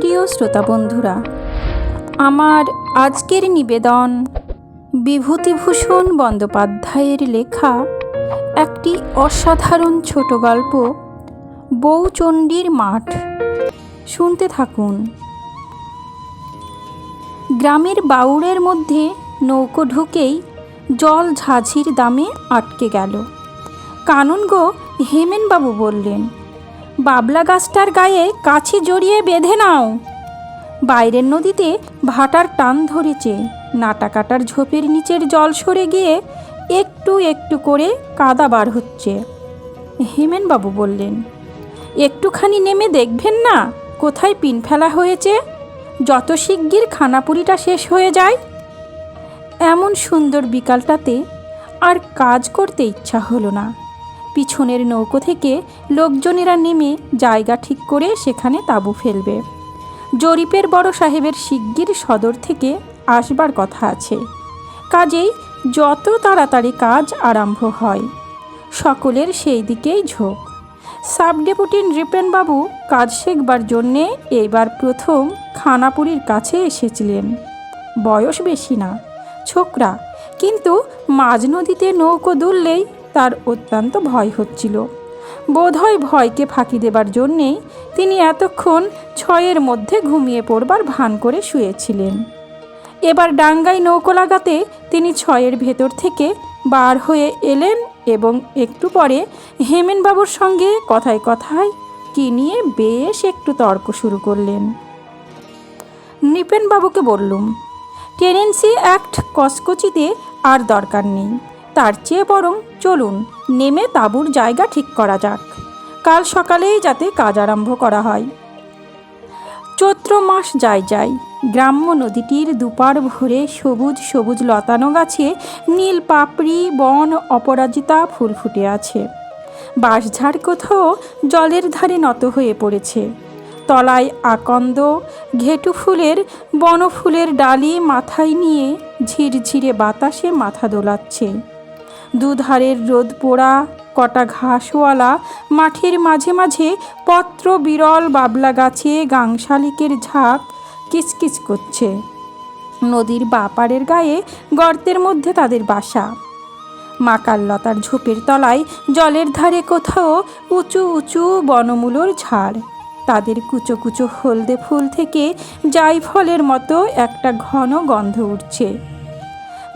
প্রিয় শ্রোতা বন্ধুরা, আমার আজকের নিবেদন বিভূতিভূষণ বন্দ্যোপাধ্যায়ের লেখা একটি অসাধারণ ছোট গল্প, বউচণ্ডীর মাঠ। শুনতে থাকুন। গ্রামের বাউড়ের মধ্যে নৌকো ঢুকেই জল ঝাঝির দামে আটকে গেল। কানুনগো হেমেনবাবু বললেন বাবলা গাছটার গায়ে কাছি জড়িয়ে বেঁধে নাও। বাইরের নদীতে ভাটার টান ধরেছে। নাটা কাটার ঝোপের নিচের জল সরে গিয়ে একটু একটু করে কাদা বার হচ্ছে। হেমেনবাবু বললেন, একটুখানি নেমে দেখবেন না, কোথায় পিন ফেলা হয়েছে? যত শিগগির খানাপুরিটা শেষ হয়ে যায়। এমন সুন্দর বিকালটাতে আর কাজ করতে ইচ্ছা হলো না। পিছনের নৌকো থেকে লোকজনেরা নেমে জায়গা ঠিক করে সেখানে তাঁবু ফেলবে। জরিপের বড় সাহেবের শিগগির সদর থেকে আসবার কথা আছে। কাজেই যত তাড়াতাড়ি কাজ আরম্ভ হয়, সকলের সেই দিকেই ঝোঁক। সাব ডেপুটি নৃপেনবাবু কাজ শেখবার জন্যে এইবার প্রথম খানাপুরীর কাছে এসেছিলেন। বয়স বেশি না, ছোকরা, কিন্তু মাঝ নদীতে নৌকো দুললেই তার অত্যন্ত ভয় হচ্ছিল। বোধহয় ভয়কে ফাঁকি দেবার জন্যেই তিনি এতক্ষণ ছয়ের মধ্যে ঘুমিয়ে পড়বার ভান করে শুয়েছিলেন। এবার ডাঙ্গায় নৌকো লাগাতে তিনি ছয়ের ভেতর থেকে বার হয়ে এলেন এবং একটু পরে হেমেনবাবুর সঙ্গে কথায় কথায় কি নিয়ে বেশ একটু তর্ক শুরু করলেন। নৃপেনবাবুকে বললুম, টেনেন্সি অ্যাক্ট কসকচিতে আর দরকার নেই। তার চেয়ে বরং চলুন, নেমে তাঁবুর জায়গা ঠিক করা যাক। কাল সকালেই যাতে কাজ আরম্ভ করা হয়। চৈত্র মাস যায় যায় গ্রাম্য নদীটির দুপার ভরে সবুজ সবুজ লতানো গাছে নীল পাপড়ি, বন অপরাজিতা ফুল ফুটে আছে। বাঁশঝাড় কোথাও জলের ধারে নত হয়ে পড়েছে। তলায় আকন্দ, ঘেটু ফুলের, বনফুলের ডালি মাথায় নিয়ে ঝিরঝিরে বাতাসে মাথা দোলাচ্ছে। দুধারের রোদ পোড়া, কটা ঘাসওয়ালা, মাঠের মাঝে মাঝে পত্র বিরল বাবলা গাছে গাংশালিকের ঝাঁক কিচকিচ করছে। নদীর বাপারের গায়ে গর্তের মধ্যে তাদের বাসা। মাকাল লতার ঝোপের তলায় জলের ধারে কোথাও উঁচু উঁচু বনমূলর ঝাড়। তাদের কুচো কুচো হলদে ফুল থেকে জাইফলের মতো একটা ঘন গন্ধ উঠছে।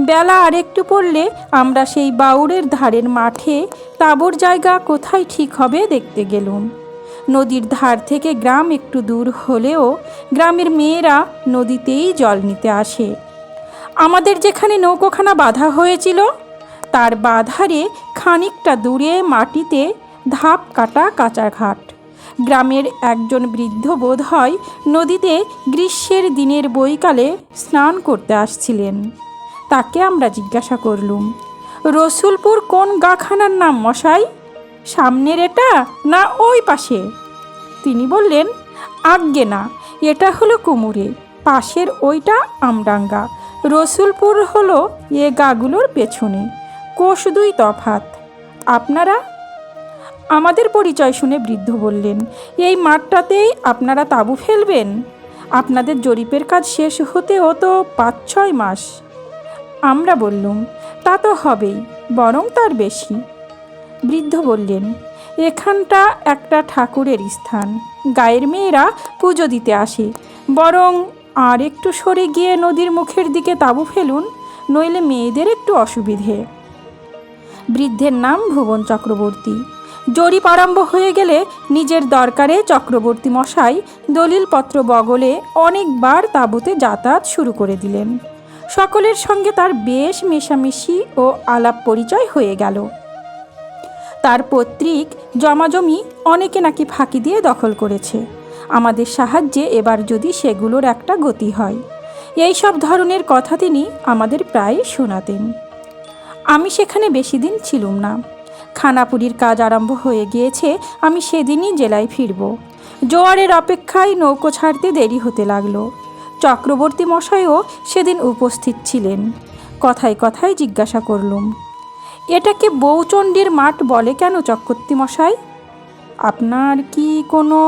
বেলা আরেকটু পড়লে আমরা সেই বাউরের ধারের মাঠে তাবর জায়গা কোথায় ঠিক হবে দেখতে গেলুম। নদীর ধার থেকে গ্রাম একটু দূর হলেও গ্রামের মেয়েরা নদীতেই জল নিতে আসে। আমাদের যেখানে নৌকোখানা বাঁধা হয়েছিল, তার বাধারে খানিকটা দূরে মাটিতে ধাপ কাটা কাঁচা ঘাট। গ্রামের একজন বৃদ্ধ বোধ হয় নদীতে গ্রীষ্মের দিনের বৈকালে স্নান করতে আসছিলেন। তাকে আমরা জিজ্ঞাসা করলুম, রসুলপুর কোন গাখানার নাম মশাই? সামনের এটা না ওই পাশে? তিনি বললেন, আজ্ঞে না, এটা হলো কুমুরে, পাশের ওইটা আমডাঙ্গা, রসুলপুর হলো এ গাগুলোর পেছনে, কোষ দুই তফাত। আপনারা? আমাদের পরিচয় শুনে বৃদ্ধ বললেন, এই মাঠটাতেই আপনারা তাঁবু ফেলবেন? আপনাদের জরিপের কাজ শেষ হতেও তো পাঁচ ছয় মাস। আমরা বললুম, তা তো হবেই, বরং তার বেশি। বৃদ্ধ বললেন, এখানটা একটা ঠাকুরের স্থান, গায়ের মেয়েরা পুজো দিতে আসে। বরং আর একটু সরে গিয়ে নদীর মুখের দিকে তাঁবু ফেলুন, নইলে মেয়েদের একটু অসুবিধে। বৃদ্ধের নাম ভুবন চক্রবর্তী। জরিপ আরম্ভ হয়ে গেলে নিজের দরকারে চক্রবর্তী মশাই দলিলপত্র বগলে অনেকবার তাঁবুতে যাতায়াত শুরু করে দিলেন। সকলের সঙ্গে তার বেশ মেশামেশি ও আলাপ পরিচয় হয়ে গেল। তার পৈতৃক জমাজমি অনেকে নাকি ফাঁকি দিয়ে দখল করেছে। আমাদের সাহায্যে এবার যদি সেগুলোর একটা গতি হয়। এই সব ধরনের কথা তিনি আমাদের প্রায় শোনাতেন। আমি সেখানে বেশি দিন ছিলুম না। খানাপুরির কাজ আরম্ভ হয়ে গিয়েছে, আমি সেদিনই জেলায় ফিরব। জোয়ারের অপেক্ষায় নৌকো ছাড়তে দেরি হতে লাগল। চক্রবর্তী মশাইও সেদিন উপস্থিত ছিলেন। কথায় কথায় জিজ্ঞাসা করলুম, এটাকে বৌচণ্ডীর মাঠ বলে কেন চক্রবর্তী মশাই? আপনার কি কোনো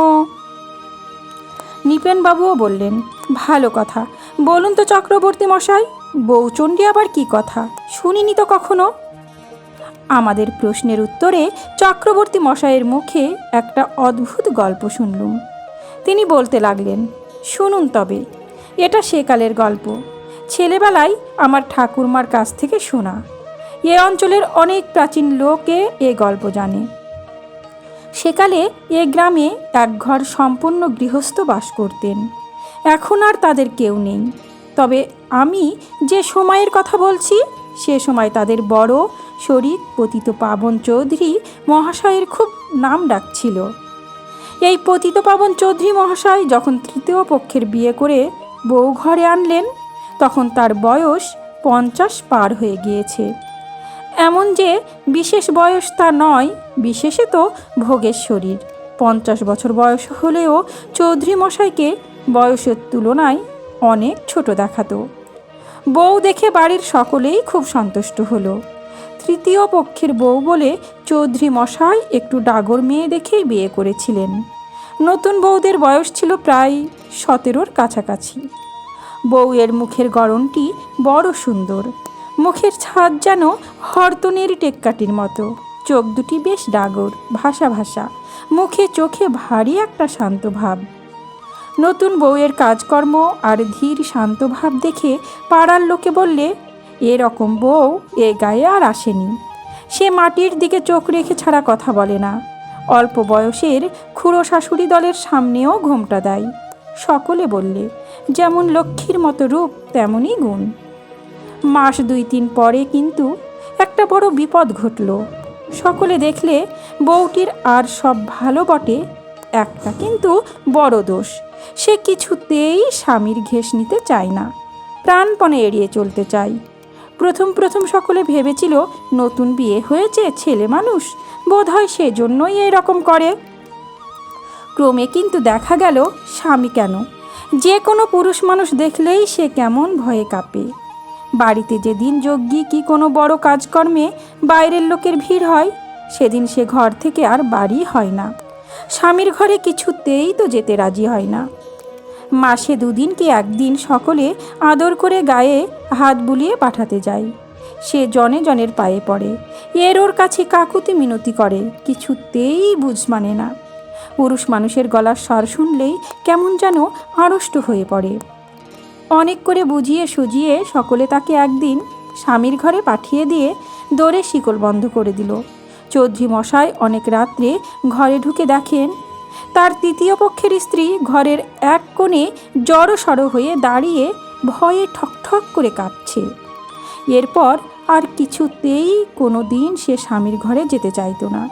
নৃপেনবাবুও বললেন, ভালো কথা। বলুন তো চক্রবর্তী মশাই বউচণ্ডী আবার কি কথা? শুনিনি তো কখনো? আমাদের প্রশ্নের উত্তরে চক্রবর্তী মশাইয়ের মুখে একটা অদ্ভুত গল্প শুনলুম। তিনি বলতে লাগলেন, শুনুন তবে এটা সেকালের গল্প। ছেলেবেলায় আমার ঠাকুরমার কাছ থেকে শোনা। এ অঞ্চলের অনেক প্রাচীন লোকে এ গল্প জানে। সেকালে এ গ্রামে এক ঘর সম্পূর্ণ গৃহস্থ বাস করতেন। এখন আর তাদের কেউ নেই। তবে আমি যে সময়ের কথা বলছি, সে সময় তাদের বড় শরিক পতিত পাবন চৌধুরী মহাশয়ের খুব নাম ডাকছিল এই পতিত পাবন চৌধুরী মহাশয় যখন তৃতীয় পক্ষের বিয়ে করে বউ ঘরে আনলেন, তখন তার বয়স পঞ্চাশ পার হয়ে গিয়েছে। এমন যে বিশেষ বয়স তা নয়, বিশেষত ভোগের শরীর। পঞ্চাশ বছর বয়স হলেও চৌধুরী মশাইকে বয়সের তুলনায় অনেক ছোট দেখাতো। বউ দেখে বাড়ির সকলেই খুব সন্তুষ্ট হলো। তৃতীয় পক্ষের বউ বলে চৌধুরী মশাই একটু ডাগর মেয়ে দেখেই বিয়ে করেছিলেন। নতুন বউদের বয়স ছিল প্রায় সতেরোর কাছাকাছি। বউয়ের মুখের গড়নটি বড় সুন্দর। মুখের ছাদ যেন হরতনের টেক্কাটির মতো। চোখ দুটি বেশ ডাগর, ভাষা ভাষা। মুখে চোখে ভারী একটা শান্ত ভাব। নতুন বউয়ের কাজকর্ম আর ধীর শান্ত ভাব দেখে পাড়ার লোকে বললে এরকম বউ এ গায়ে আর আসেনি। সে মাটির দিকে চোখ রেখে ছাড়া কথা বলে না। অল্প বয়সের খুড়ো শাশুড়ি দলের সামনেও ঘোমটা দেয়। সকলে বললে, যেমন লক্ষ্মীর মতো রূপ, তেমনই গুণ। মাস দুই তিন পরে কিন্তু একটা বড় বিপদ ঘটল। সকলে দেখলে বউটির আর সব ভালো বটে, একটা কিন্তু বড় দোষ। সে কিছুতেই স্বামীর ঘেস নিতে চায় না, প্রাণপণে এড়িয়ে চলতে চায়। প্রথম প্রথম সকলে ভেবেছিল, নতুন বিয়ে হয়েছে, ছেলে মানুষ বোধ হয় সেজন্যই এরকম করে। ক্রমে কিন্তু দেখা গেল স্বামী কেন? যে কোনো পুরুষ মানুষ দেখলেই সে কেমন ভয়ে কাঁপে। বাড়িতে যেদিন যজ্ঞী কি কোনো বড় কাজকর্মে বাইরের লোকের ভিড় হয়, সেদিন সে ঘর থেকে আর বাড়ি হয় না। স্বামীর ঘরে কিছুতেই তো যেতে রাজি হয় না। মাসে দুদিন কি একদিন সকলে আদর করে গায়ে হাত বুলিয়ে পাঠাতে যায়। সে জনে জনের পায়ে পড়ে। এর ওর কাছে কাকুতি মিনতি করে, কিছুতেই বুঝ মানে না। পুরুষ মানুষের গলার স্বর শুনলেই কেমন যেন আড়ষ্ট হয়ে পড়ে। অনেক করে বুঝিয়ে সুজিয়ে সকলে তাকে একদিন স্বামীর ঘরে পাঠিয়ে দিয়ে দৌড়ে শিকল বন্ধ করে দিল। চৌধুরী মশাই অনেক রাত্রে ঘরে ঢুকে দেখেন, তার তৃতীয় পক্ষের স্ত্রী ঘরের এক কোণে জড়সড় হয়ে দাঁড়িয়ে ভয়ে ঠকঠক করে কাঁপছে। এরপর আর কিছুতেই কোনো দিন সে স্বামীর ঘরে যেতে চাইতো না।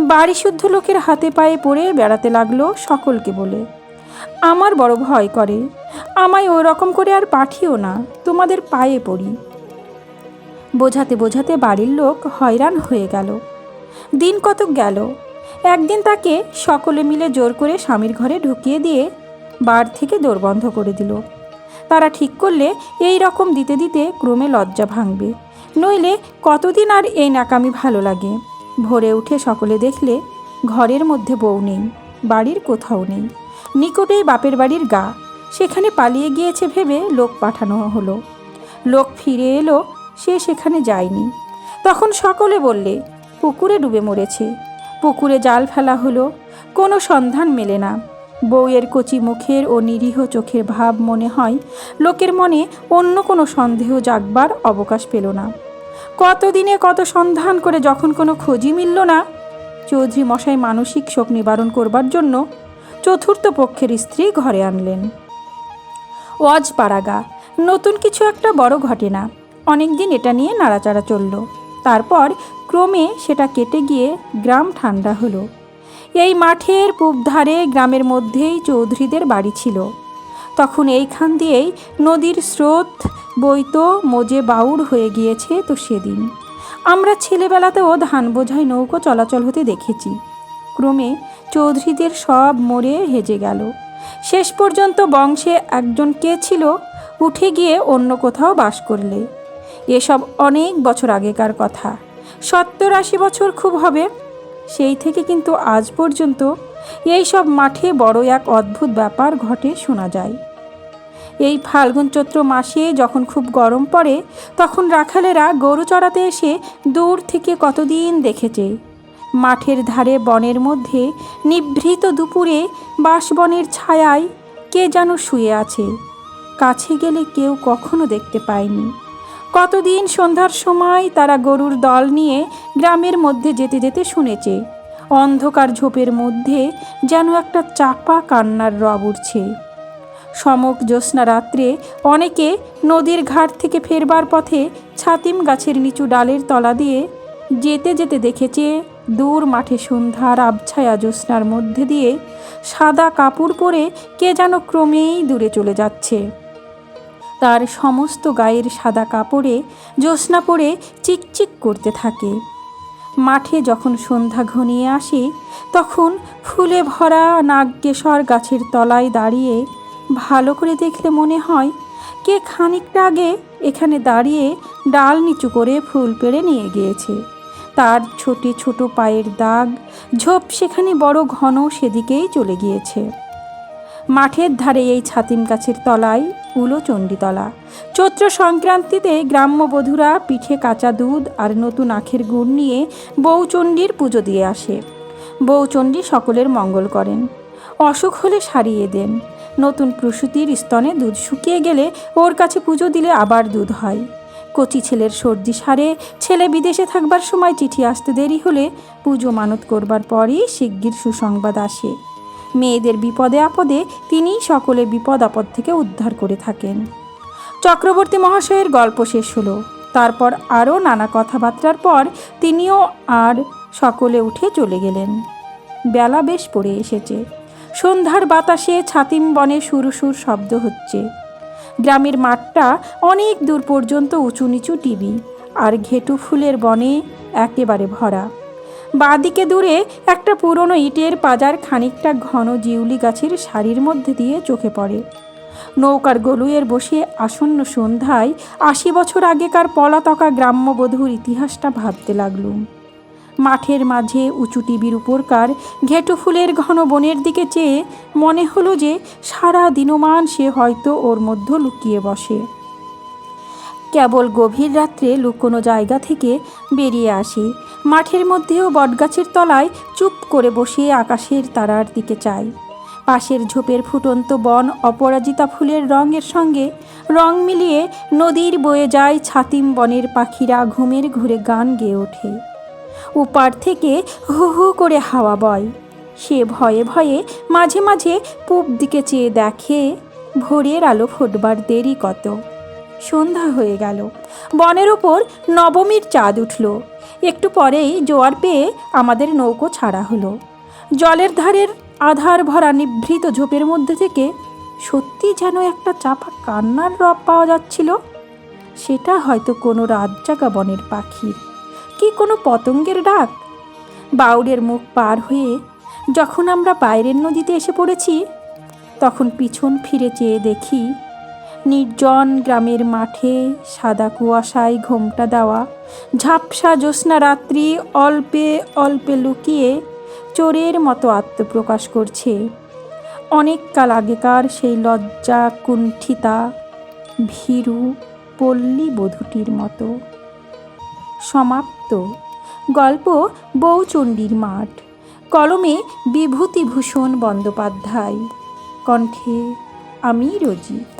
বাড়ি শুদ্ধ লোকের হাতে পায়ে পড়ে বেড়াতে লাগল সকলকে বলে। আমার বড় ভয় করে। আমায় ওই রকম করে আর পাঠিও না। তোমাদের পায়ে পড়ি। বোঝাতে বোঝাতে বাড়ির লোক হয়রান হয়ে গেল। দিন কতক গেল। একদিন তাকে সকলে মিলে জোর করে স্বামীর ঘরে ঢুকিয়ে দিয়ে বার থেকে দোর বন্ধ করে দিল। তারা ঠিক করলে এই রকম দিতে দিতে ক্রমে লজ্জা ভাঙবে। নইলে কতদিন আর এই নাকামি ভালো লাগে। ভোরে উঠে সকলে দেখলে ঘরের মধ্যে বউ নেই, বাড়ির কোথাও নেই। নিকটেই বাপের বাড়ির গা, সেখানে পালিয়ে গিয়েছে ভেবে লোক পাঠানো হলো। লোক ফিরে এলো, সে সেখানে যায়নি। তখন সকলে বললে, পুকুরে ডুবে মরেছে। পুকুরে জাল ফেলা হলো, কোনো সন্ধান মেলে না। বউয়ের কচি মুখের ও নিরীহ চোখের ভাব মনে হয়, লোকের মনে অন্য কোনো সন্দেহ জাগবার অবকাশ পেল না। কতদিনে কত সন্ধান করে যখন কোনো খোঁজই মিলল না, চৌধুরী মশাই মানসিক শোক নিবারণ করবার জন্য চতুর্থ পক্ষের স্ত্রী ঘরে আনলেন। ওয়াজ পাড়াগা নতুন কিছু একটা বড় ঘটে না অনেক দিন এটা নিয়ে নাড়াচাড়া চলল। তারপর ক্রমে সেটা কেটে গিয়ে গ্রাম ঠান্ডা হলো। এই মাঠের পূব ধারে গ্রামের মধ্যেই চৌধুরীদের বাড়ি ছিল। তখন এইখান দিয়েই নদীর স্রোত বইতো মজে বাউর হয়ে গিয়েছে তো সেদিন। আমরা ছেলেবেলাতেও ধান বোঝাই নৌকো চলাচল হতে দেখেছি। ক্রমে চৌধুরীদের সব মরে হেজে গেল। শেষ পর্যন্ত বংশে একজন কে ছিল, উঠে গিয়ে অন্য কোথাও বাস করলে। এসব অনেক বছর আগেকার কথা। সত্তর আশি বছর খুব হবে। সেই থেকে কিন্তু আজ পর্যন্ত এই সব মাঠে বড় এক অদ্ভুত ব্যাপার ঘটে শোনা যায়। এই ফাল্গুন চৈত্র মাসে যখন খুব গরম পড়ে, তখন রাখালেরা গরু চড়াতে এসে দূর থেকে কতদিন দেখেছে। মাঠের ধারে বনের মধ্যে নিভৃত দুপুরে বাঁশবনের ছায়ায় কে যেন শুয়ে আছে। কাছে গেলে কেউ কখনো দেখতে পায়নি। কতদিন সন্ধ্যার সময় তারা গরুর দল নিয়ে গ্রামের মধ্যে যেতে যেতে শুনেছে। অন্ধকার ঝোপের মধ্যে যেন একটা চাপা কান্নার রব উঠছে। সমক জ্যোৎস্না রাত্রে অনেকে নদীর ঘাট থেকে ফেরবার পথে ছাতিম গাছের নিচু ডালের তলা দিয়ে যেতে যেতে দেখেছে, দূর মাঠে সন্ধ্যার আবছায়া জ্যোৎস্নার মধ্যে দিয়ে সাদা কাপড় পরে কে যেন ক্রমেই দূরে চলে যাচ্ছে। তার সমস্ত গায়ের সাদা কাপড়ে জ্যোৎস্না পরে চিকচিক করতে থাকে। মাঠে যখন সন্ধ্যা ঘনিয়ে আসে, তখন ফুলে ভরা নাগকেশর গাছের তলায় দাঁড়িয়ে ভালো করে দেখলে মনে হয় কে খানিকটা আগে এখানে দাঁড়িয়ে ডাল নিচু করে ফুল পেড়ে নিয়ে গিয়েছে। তার ছোটে ছোট পায়ের দাগ, ঝোপ সেখানে বড় ঘন সেদিকেই চলে গিয়েছে। মাঠের ধারে এই ছাতিম গাছের তলায় উলো চণ্ডীতলা। চৈত্র সংক্রান্তিতে গ্রাম্য বধূরা পিঠে কাঁচা দুধ আর নতুন আখের গুড় নিয়ে বউচণ্ডীর পুজো দিয়ে আসে। বউচণ্ডী সকলের মঙ্গল করেন। অসুখ হলে সারিয়ে দেন। নতুন প্রসূতির স্তনে দুধ শুকিয়ে গেলে ওর কাছে পুজো দিলে আবার দুধ হয়। কচি ছেলের সর্দি সারে, ছেলে বিদেশে থাকবার সময় চিঠি আসতে দেরি হলে পুজো মানত করবার পরই শিগগির সুসংবাদ আসে। মেয়েদের বিপদে আপদে তিনিই সকলে বিপদ আপদ থেকে উদ্ধার করে থাকেন। চক্রবর্তী মহাশয়ের গল্প শেষ হলো। তারপর আরও নানা কথাবার্তার পর তিনিও আর সকলে উঠে চলে গেলেন। বেলা বেশ পড়ে এসেছে। সন্ধ্যার বাতাসে ছাতিম বনে সুরসুর শব্দ হচ্ছে। গ্রামের মাঠটা অনেক দূর পর্যন্ত উঁচু নিচু টিভি, আর ঘেটু ফুলের বনে একেবারে ভরা। বাঁদিকে দূরে একটা পুরনো ইটের পাজার খানিকটা ঘন জিউলি গাছের সারির মধ্যে দিয়ে চোখে পড়ে। নৌকার গলুয়ের বসে আসন্ন সন্ধ্যায় আশি বছর আগেকার পলাতকা গ্রাম্যবধূর ইতিহাসটা ভাবতে লাগলুম। মাঠের মাঝে উঁচু টিভির উপরকার ঘেঁটু ফুলের ঘন বনের দিকে চেয়ে মনে হলো যে সারা দিনমান সে হয়তো ওর মধ্যে লুকিয়ে বসে। কেবল গভীর রাত্রে লুকোনো জায়গা থেকে বেরিয়ে আসে। মাঠের মধ্যেও বটগাছের তলায় চুপ করে বসে আকাশের তারার দিকে চায় পাশের ঝোপের ফুটন্ত বন অপরাজিতা ফুলের রঙের সঙ্গে রং মিলিয়ে নদীর বয়ে যায় ছাতিম বনের পাখিরা ঘুমের ঘুরে গান গেয়ে ওঠে। উপার থেকে হু হু করে হাওয়া বয়। সে ভয়ে ভয়ে মাঝে মাঝে পূব দিকে চেয়ে দেখে ভোরের আলো ফুটবার দেরি কত। সন্ধ্যা হয়ে গেল। বনের ওপর নবমীর চাঁদ উঠল। একটু পরেই জোয়ার পেয়ে আমাদের নৌকো ছাড়া হলো। জলের ধারের আধার ভরা নিভৃত ঝোপের মধ্যে থেকে সত্যি যেন একটা চাপা কান্নার রব পাওয়া যাচ্ছিল। সেটা হয়তো কোনো রাত জাগা বনের পাখির। কি কোনো পতঙ্গের ডাক? বাউরের মুখ পার হয়ে যখন আমরা বাইরের নদীতে এসে পড়েছি, তখন পিছন ফিরে চেয়ে দেখি নির্জন গ্রামের মাঠে সাদা কুয়াশায় ঘোমটা দেওয়া, ঝাপসা জ্যোৎস্না রাত্রি অল্পে অল্পে লুকিয়ে চোরের মতো আত্মপ্রকাশ করছে। অনেককাল আগেকার সেই লজ্জা কুণ্ঠিতা ভীরু পল্লী বধূটির মতো। সমাপ্ত। গল্প বৌচণ্ডীর মাঠ। কলমে বিভূতিভূষণ বন্দ্যোপাধ্যায়। কণ্ঠে আমি রোজি।